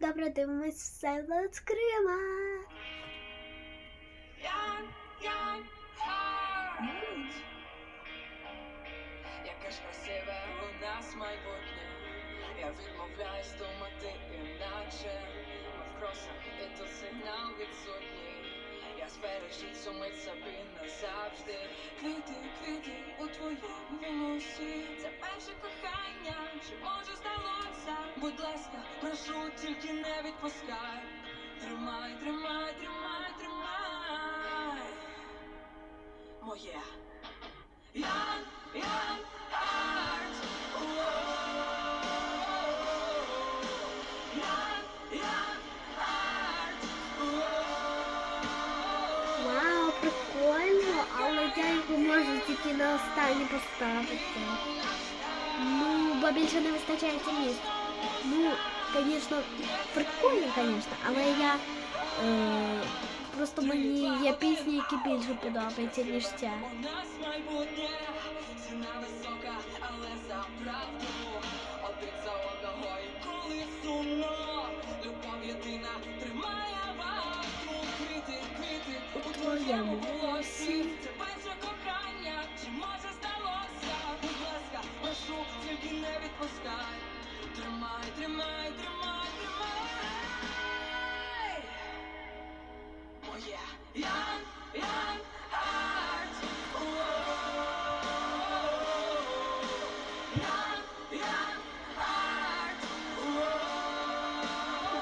Добре, дивимось все з Крима. Яке ж красиве у нас майбутнє. Я відмовляюсь думати інакше. Ми в кросах і тут сигнал відсутній. Я збережу цю мить собі назавжди. Квіти, квіти у твоєму волосі. Перше кохання, чи може здалося? Будь ласка, прошу, тільки не відпускай. Тримай, тримай, тримай, тримай. Моє. Young, young heart. Young, young heart. Вау, прикольно, але я його можу тільки на останнє поставити. Ну, бо не вистачає місць. Ну, звісно, прикольно, звісно, але я е, просто мені є пісні, які більше подобаються, ніж ця. У Тримай, тримай, тримай, тримай. Моє young, young heart. Young, young heart.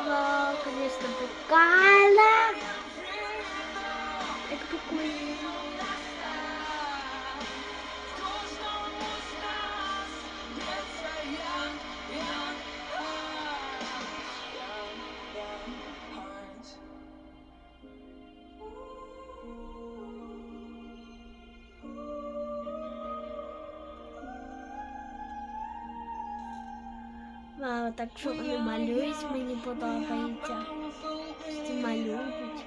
Вау, звісно, прикольно. Як прикольно. Вау, так що вони малюють, мені подобається. Малюють.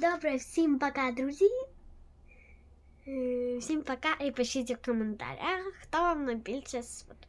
Добре, всім пока, друзі. Е, Всім пока і пишіть у коментарях, хто вам найбільше сподобався.